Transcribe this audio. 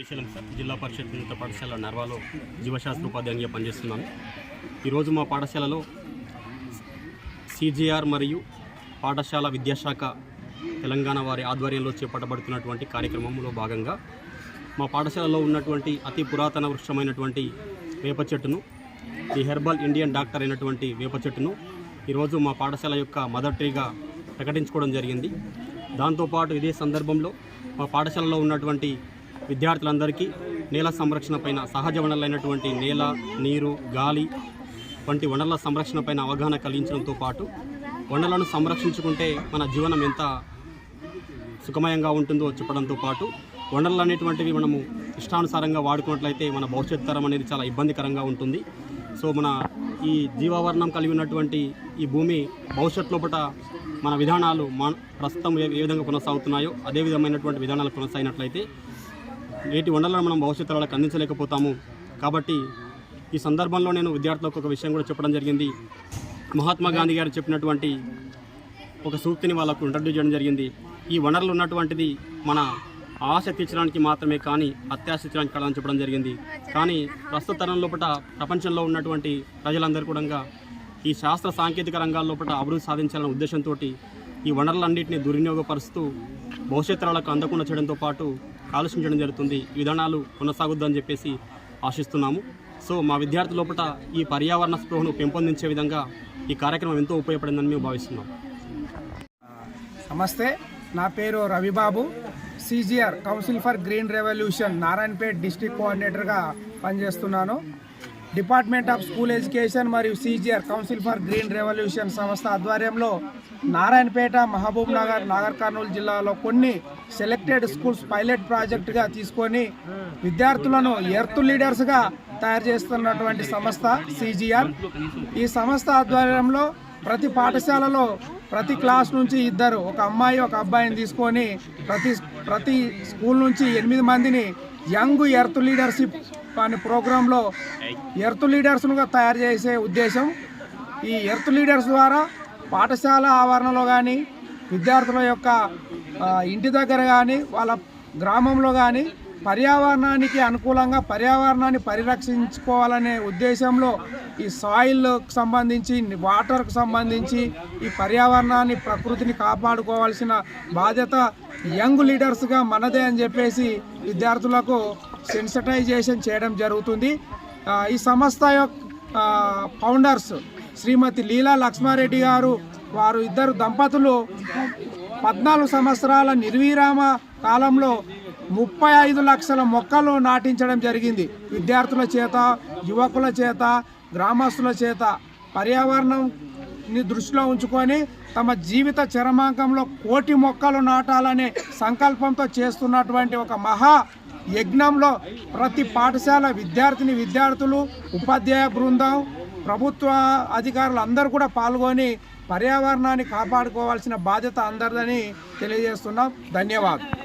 జిల్లా పరిషత్ ఉన్నత పాఠశాల నర్వాలో జీవశాస్త్ర ఉపాధ్యాయునిగా పనిచేస్తున్నాను. ఈరోజు మా పాఠశాలలో సిజిఆర్ మరియు పాఠశాల విద్యాశాఖ తెలంగాణ వారి ఆధ్వర్యంలో చేపట్టబడుతున్నటువంటి కార్యక్రమంలో భాగంగా మా పాఠశాలలో ఉన్నటువంటి అతి పురాతన వృక్షమైనటువంటి వేప చెట్టును ది హెర్బల్ ఇండియన్ డాక్టర్ అయినటువంటి వేప చెట్టును ఈరోజు మా పాఠశాల యొక్క మదర్ ట్రీగా ప్రకటించుకోవడం జరిగింది. దాంతోపాటు ఇదే సందర్భంలో మా పాఠశాలలో ఉన్నటువంటి విద్యార్థులందరికీ నేల సంరక్షణ పైన సహజ వనరులైనటువంటి నేల నీరు గాలి వంటి వనరుల సంరక్షణ పైన అవగాహన కలిగించడంతో పాటు వనరులను సంరక్షించుకుంటే మన జీవనం ఎంత సుఖమయంగా ఉంటుందో చెప్పడంతో పాటు వనరులు అనేటువంటివి మనము ఇష్టానుసారంగా వాడుకున్నట్లయితే మన భవిష్యత్ తరం అనేది చాలా ఇబ్బందికరంగా ఉంటుంది. సో మన ఈ జీవావరణం కలిగి ఉన్నటువంటి ఈ భూమి భవిష్యత్ లోపల మన విధానాలు మన ప్రస్తుతం ఏ ఏ విధంగా కొనసాగుతున్నాయో అదే విధమైనటువంటి విధానాలు కొనసాగినట్లయితే నేటి వనరులను మనం భవిష్యత్తు వాళ్ళకి అందించలేకపోతాము కాబట్టి ఈ సందర్భంలో నేను విద్యార్థులకు ఒక విషయం కూడా చెప్పడం జరిగింది. మహాత్మా గాంధీ గారు చెప్పినటువంటి ఒక సూక్తిని వాళ్ళకు ఇంట్రడ్యూస్ చేయడం జరిగింది. ఈ వనరులు ఉన్నటువంటిది మన ఆశ తీర్చడానికి మాత్రమే కానీ అత్యాశ తీర్చడానికి కాదని చెప్పడం జరిగింది. కానీ ప్రస్తుత తరం లోపల ప్రపంచంలో ఉన్నటువంటి ప్రజలందరూ కూడా ఈ శాస్త్ర సాంకేతిక రంగాల లోపల అభివృద్ధి సాధించాలనే ఉద్దేశంతో ఈ వనరులన్నింటినీ దుర్వినియోగపరుస్తూ భవిష్యత్తు తరాలకు అందకుండా చేయడంతో పాటు ఆలోచించడం జరుగుతుంది. ఈ విధానాలు కొనసాగుద్దని చెప్పేసి ఆశిస్తున్నాము. సో మా విద్యార్థుల లోపల ఈ పర్యావరణ స్పృహను పెంపొందించే విధంగా ఈ కార్యక్రమం ఎంతో ఉపయోగపడిందని మేము భావిస్తున్నాం. నమస్తే. నా పేరు Ravibabu. CGR council for green revolution Narayanpet district కోఆర్డినేటర్గా పనిచేస్తున్నాను. డిపార్ట్మెంట్ ఆఫ్ స్కూల్ ఎడ్యుకేషన్ మరియు CGR council for green revolution సంస్థ ఆధ్వర్యంలో నారాయణపేట మహబూబ్ నగర్ నాగర్ కర్నూలు జిల్లాలో కొన్ని సెలెక్టెడ్ స్కూల్స్ పైలట్ ప్రాజెక్టుగా తీసుకొని విద్యార్థులను ఎర్త్ లీడర్స్గా తయారు చేస్తున్నటువంటి సంస్థ సీజీఆర్. ఈ సంస్థ ఆధ్వర్యంలో ప్రతి పాఠశాలలో ప్రతి క్లాస్ నుంచి ఇద్దరు ఒక అమ్మాయి ఒక అబ్బాయిని తీసుకొని ప్రతి ప్రతి స్కూల్ నుంచి ఎనిమిది మందిని యంగ్ ఎర్త్ లీడర్షిప్ అనే ప్రోగ్రాంలో ఎర్త్ లీడర్స్నుగా తయారు చేసే ఉద్దేశం ఈ ఎర్త్ లీడర్స్ ద్వారా పాఠశాల ఆవరణలో కానీ విద్యార్థుల యొక్క ఇంటి దగ్గర కానీ వాళ్ళ గ్రామంలో కానీ పర్యావరణానికి అనుకూలంగా పర్యావరణాన్ని పరిరక్షించుకోవాలనే ఉద్దేశంలో ఈ సాయిల్కి సంబంధించి వాటర్కు సంబంధించి ఈ పర్యావరణాన్ని ప్రకృతిని కాపాడుకోవాల్సిన బాధ్యత యంగ్ లీడర్స్గా మనదే అని చెప్పేసి విద్యార్థులకు సెన్సిటైజేషన్ చేయడం జరుగుతుంది. ఈ సంస్థ యొక్క ఫౌండర్స్ శ్రీమతి లీలా లక్ష్మారెడ్డి గారు వారు ఇద్దరు దంపతులు పద్నాలుగు సంవత్సరాల నిర్విరామ కాలంలో ముప్పై ఐదు లక్షల మొక్కలు నాటించడం జరిగింది. విద్యార్థుల చేత యువకుల చేత గ్రామస్తుల చేత పర్యావరణంని దృష్టిలో ఉంచుకొని తమ జీవిత చరమాంకంలో కోటి మొక్కలు నాటాలనే సంకల్పంతో చేస్తున్నటువంటి ఒక మహా యజ్ఞంలో ప్రతి పాఠశాల విద్యార్థిని విద్యార్థులు ఉపాధ్యాయ బృందం ప్రభుత్వ అధికారులు అందరూ కూడా పాల్గొని పర్యావరణాన్ని కాపాడుకోవాల్సిన బాధ్యత అందరిదని తెలియజేస్తున్నాం. ధన్యవాదాలు.